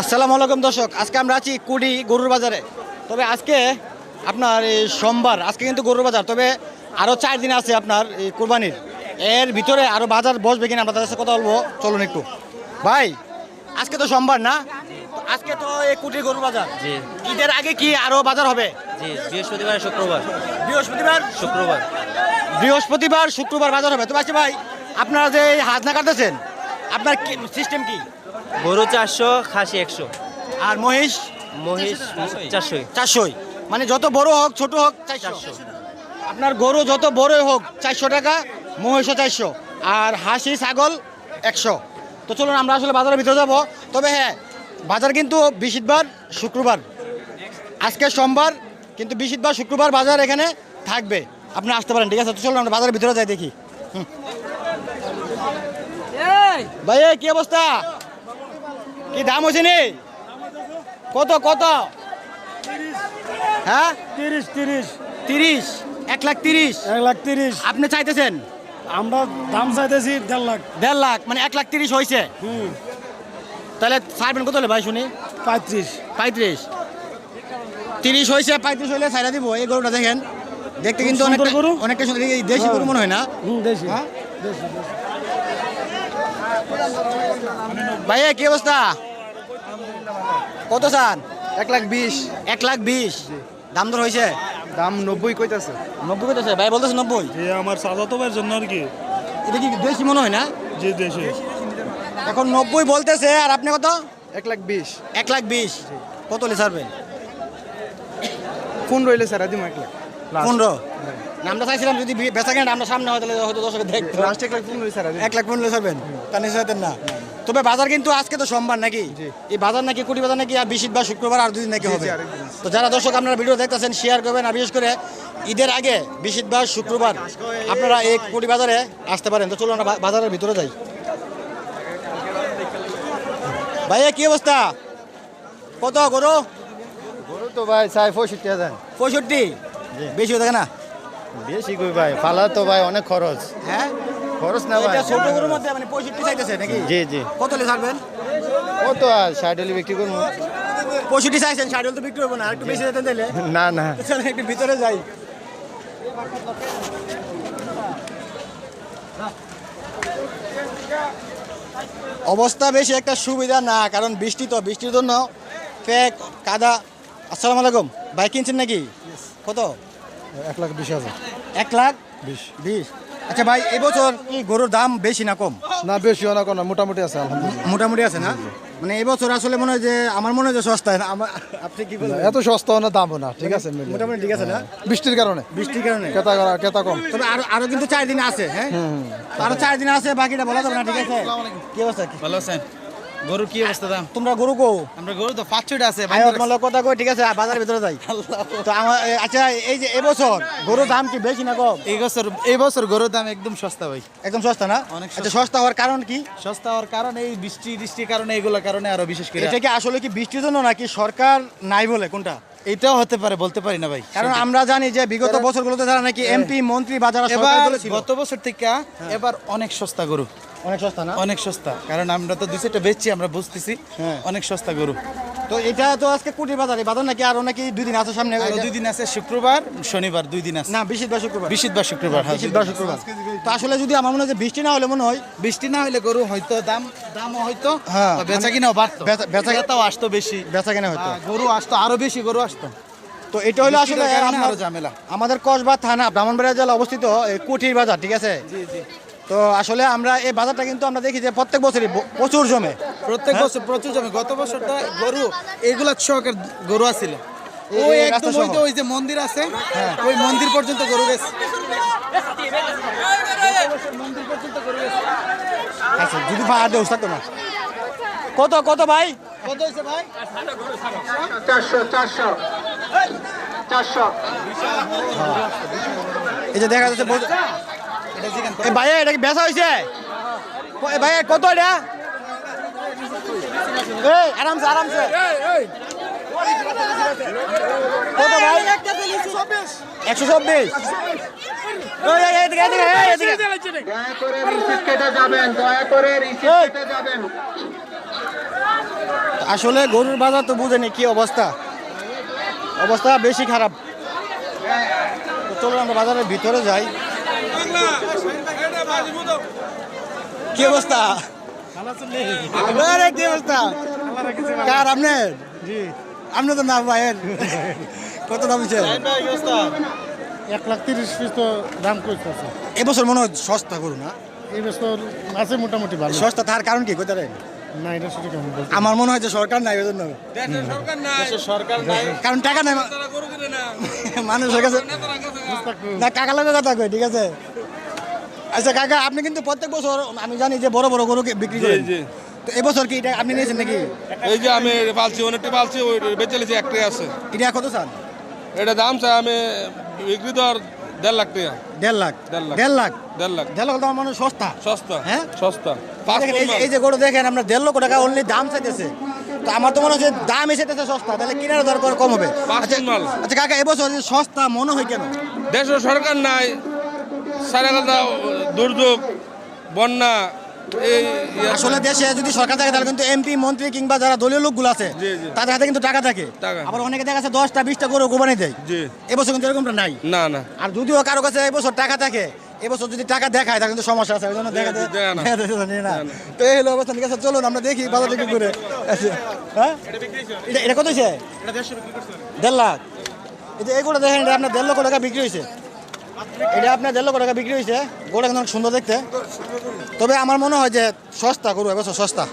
আসসালামু আলাইকুম দর্শক আজকে আমরা আছি কুড়ি গরুর বাজারে। তবে আজকে আপনার এই সোমবার আজকে কিন্তু গরুর বাজার তবে আরও চার দিন আছে আপনার এই কোরবানির। এর ভিতরে আরও বাজার বসবে কিনা আমরা তাদের সাথে কথা বলব চলুন একটু। ভাই আজকে তো সোমবার না? আজকে তো এই কুটি গরুর বাজার। জি। ঈদের আগে কি আরও বাজার হবে? জি বৃহস্পতিবার শুক্রবার। বৃহস্পতিবার? শুক্রবার। বৃহস্পতিবার শুক্রবার বাজার হবে। তো আচ্ছা ভাই আপনারা যে হাজনা কাটতেছেন আপনার সিস্টেম কি? গরু চারশো খাসি একশো। আর মহিষ? মহিষ চারশো চারশোই। মানে যত বড় হোক ছোট হোক চারশো। আপনার গরু যত বড়ই হোক চারশো টাকা মহিষও চারশো। আর হাসি ছাগল একশো। তো চলুন আমরা আসলে বাজারের ভিতরে যাব। তবে হ্যাঁ বাজার কিন্তু বৃহস্পতিবার শুক্রবার। আজকে সোমবার কিন্তু বৃহস্পতিবার শুক্রবার বাজার এখানে থাকবে। আপনি আসতে পারেন ঠিক আছে? তো চলুন আমরা বাজারের ভিতরে যাই দেখি। হুম। ভাই কি অবস্থা? কি দাম হয়েছে নি? কত কত? হ্যাঁ? তিরিশ তিরিশ। তিরিশ? এক লাখ তিরিশ? এক লাখ তিরিশ। আপনি চাইতেছেন? আমরা দাম চাইতেছি দেড় লাখ। দেড় লাখ মানে এক লাখ তিরিশ হয়েছে? তাহলে ছাড়বেন কত হলে ভাই শুনি? পঁয়ত্রিশ। পঁয়ত্রিশ। তিরিশ হয়েছে পঁয়ত্রিশ হলে ছাইরা দিব। এই গরুটা দেখেন। দেখতে কিন্তু অনেকটা গরু। অনেকটা দেশি গরু মনে হয় না? দেশি। হ্যাঁ? দেশি। ভাই এ, কি অবস্থা? কত চান? এক লাখ বিশ। এক লাখ বিশ। দাম দর হয়েছে? দাম নব্বই কইতাছে। নব্বই কইতেছে? ভাই বলতেছে নব্বই। যে আমার সাজাতো ভাইয়ের জন্য আর কি। এটা কি দেশি মনে হয় না? যে দেশে। এখন নব্বই বলতেছে আর আপনি কত? এক লাখ বিশ। এক লাখ বিশ। কত হলে ছাড়বেন? ফোন রইলে স্যার দিম এক লাখ। পনেরো? না, আমরা চাইছিলাম যদি বেচা কেনা আমরা সামনে হয় তাহলে হয়তো দর্শকে দেখতো। লাস্ট এক লাখ রইলে এক লাখ পনেরো ছাড়বেন নিশ্চয়তেন না। তবে বাজার কিন্তু আজকে তো সোমবার নাকি? এই বাজার নাকি কোটি বাজার নাকি আর বৃহস্পতিবার শুক্রবার আর দুদিন নাকি হবে। তো যারা দর্শক আপনারা ভিডিও দেখতেছেন শেয়ার করবেন আর বিশেষ করে ঈদের আগে বৃহস্পতিবার শুক্রবার আপনারা এই কোটি বাজারে আসতে পারেন। তো চলুন আমরা বাজারের ভিতরে যাই। ভাইয়া কি অবস্থা? কত গরু? গরু তো ভাই চাই পঁয়ষট্টি হাজার। পঁয়ষট্টি? বেশি হয়ে থাকে না? বেশি কই ভাই? ফালা তো ভাই অনেক খরচ। হ্যাঁ? খরচ না ভাই। এটা ছোট গরুর মধ্যে মানে পঁয়ষট্টি চাইতেছে নাকি? জি জি। কত হলে ছাড়বেন? কত আর? ষাট হলে বিক্রি করব। পঁয়ষট্টি চাইছেন ষাট হলে তো বিক্রি করব না। আর একটু বেশি যেতে দিলে না না। চলেন একটু ভিতরে যাই। অবস্থা বেশি একটা সুবিধা না কারণ বৃষ্টি তো। বৃষ্টির জন্য ফেক কাদা। আসসালামু আলাইকুম। বাইক কিনছেন নাকি? কত? এক লাখ বিশ হাজার। এক লাখ বিশ। বিশ। আচ্ছা ভাই এবছর কি গরুর দাম বেশি না কম? না বেশি না কোনো মোটামুটি আছে মোটামুটি আছে না? মানে এবছর আসলে মনে হয় যে আমার মনে হয় যে সস্তা না আপনি কি বলবেন? এত সস্তা না দামও না ঠিক আছে মোটামুটি ঠিক আছে না? বৃষ্টির কারণে। বৃষ্টির কারণে? কেতা করা কেতা কম। তবে আরও আরও কিন্তু চার দিন আছে হ্যাঁ? আরও চার দিন আছে বাকিটা বলা যাবে না ঠিক আছে? কি অবস্থা? ভালো আছেন? গরুর কি অবস্থা দাম? তোমরা গরু কো আমরা গরু তো পাঁচ ছয়টা আছে আয় তোমার কথা কই ঠিক আছে বাজারের ভিতরে যাই। তো আমার আচ্ছা এই যে এবছর গরুর দাম কি বেশি না কম? এই বছর এই বছর গরুর দাম একদম সস্তা ভাই। একদম সস্তা না? অনেক আচ্ছা সস্তা। হওয়ার কারণ কি? সস্তা হওয়ার কারণে এই বৃষ্টি বৃষ্টির কারণে এগুলোর কারণে আরও বিশেষ করে। এটা কি আসলে কি বৃষ্টির জন্য নাকি সরকার নাই বলে কোনটা? এটাও হতে পারে বলতে পারি না ভাই। কারণ আমরা জানি যে বিগত বছরগুলোতে যারা নাকি এমপি মন্ত্রী বা যারা গত বছর থেকে এবার অনেক সস্তা গরু। অনেক সস্তা না? অনেক সস্তা কারণ আমরা তো দুই চারটা বেচছি আমরা বুঝতেছি হ্যাঁ। অনেক সস্তা গরু। তো এটা তো আজকে কুটির বাজার বাজার নাকি আরও নাকি দুই দিন আছে সামনে? আরও দুই দিন আছে শুক্রবার শনিবার দুই দিন আছে। না বৃহস্পতিবার শুক্রবার। বৃহস্পতিবার শুক্রবার হ্যাঁ, বৃহস্পতিবার। শুক্রবার। তো আসলে যদি আমার মনে হয় বৃষ্টি না হলে মনে হয় বৃষ্টি না হলে গরু হয়তো দাম দামও হয়তো হ্যাঁ, বেচা কিনাও বাড়তো। বেচা- বেচাও আসতো বেশি। বেচা কেনা হয়তো গরু আসতো আরও বেশি গরু আসতো। তো এটা হলো আসলে আমাদের কসবা থানা ব্রাহ্মণবাড়িয়া জেলা অবস্থিত কুঠির বাজার ঠিক আছে? তো আসলে আমরা এই বাজারটা কিন্তু আমরা দেখি যে প্রত্যেক বছরই প্রচুর জমে। প্রত্যেক বছর প্রচুর জমি। গত বছর তো গরু এগুলা শখের গরু আছিল। ওই একদম ওই যে ওই যে মন্দির আছে ওই মন্দির পর্যন্ত গরু গেছে। আচ্ছা যদি ভাড়া দেওয়া থাকতো না কত কত ভাই? কত হয়েছে ভাই? চারশো চারশো। চারশো। এই যে দেখা যাচ্ছে বল- এটা কি বেচা হয়েছে এ ভাই কত এটা? আরামসে আরামসে। একশো চব্বিশ। আসলে গরুর বাজার তো বুঝেনি কি অবস্থা। অবস্থা বেশি খারাপ। তো চলুন আমরা বাজারের ভিতরে যাই। কি অবস্থা? আরে, কি অবস্থা? কার আপনার জি। আপনি তো না ভাইয়ের। কত দাম হচ্ছে এক লাখ তিরিশ পিস তো দাম করতেছে এবছর মনে হয় সস্তা করুন না? এবছর বছর আছে মোটামুটি ভালো। সস্তা তার কারণ কি? কোথায় না এটা সেটা কেমন আমার মনে হয় যে সরকার নাই ওই জন্য কারণ টাকা নাই মানুষের কাছে না কাকা লোকের কথা কই ঠিক আছে? আচ্ছা কাকা আপনি কিন্তু প্রত্যেক বছর আমি জানি যে বড় বড় গরু বিক্রি করেন। তো এবছর কি এটা আপনি নিয়েছেন নাকি? এই যে আমি পালছি অনেকটা পালছি ওই বেঁচে লিছি একটাই আছে। এটা কত চান? এটা দাম চাই আমি বিক্রি আর দেড় লাখ টাকা। দেড় লাখ। দেড় লাখ। দেড় লাখ? দেড় লাখ। দেড় লাখ তো আমার মনে সস্তা। সস্তা হ্যাঁ? সস্তা। এই যে- গরু দেখেন আপনার দেড় লক্ষ টাকা অনলি দাম চাইতেছে। তো আমার তো মনে হচ্ছে দাম এসেতেছে সস্তা তাহলে কেনার দরকার কম হবে। আচ্ছা। আচ্ছা কাকা এবছর যে সস্তা মনে হয় কেন? দেশের সরকার নাই সারা কথা দুর্যোগ বন্যা এই আসলে দেশে যদি সরকার থাকে তাহলে কিন্তু এমপি মন্ত্রী কিংবা যারা দলীয় লোকগুলো আছে জি, জি। তাদের হাতে কিন্তু টাকা থাকে। আবার অনেকে দেখা যাচ্ছে দশটা বিশটা গরু কোরবানি দেয়। এবছর কিন্তু এরকমটা নাই। না না। আর যদিও কারও কাছে এবছর টাকা থাকে এবছর যদি টাকা দেখায় তাহলে কিন্তু সমস্যা আছে। ওই জন্য দেয় না। তো এই হলো অবস্থা ঠিক আছে চলুন আমরা দেখি বাজারে কি করে। হ্যাঁ? এটা এটা কত হয়েছে দেড় লাখ। এই যে এগুলো দেখেন আপনার দেড় লক্ষ টাকা বিক্রি হয়েছে এটা আপনার দেড় লক্ষ টাকা বিক্রি হয়েছে। গোটা কিন্তু অনেক সুন্দর দেখতে। তবে আমার মনে হয় যে সস্তা গরু এবছর সস্তা।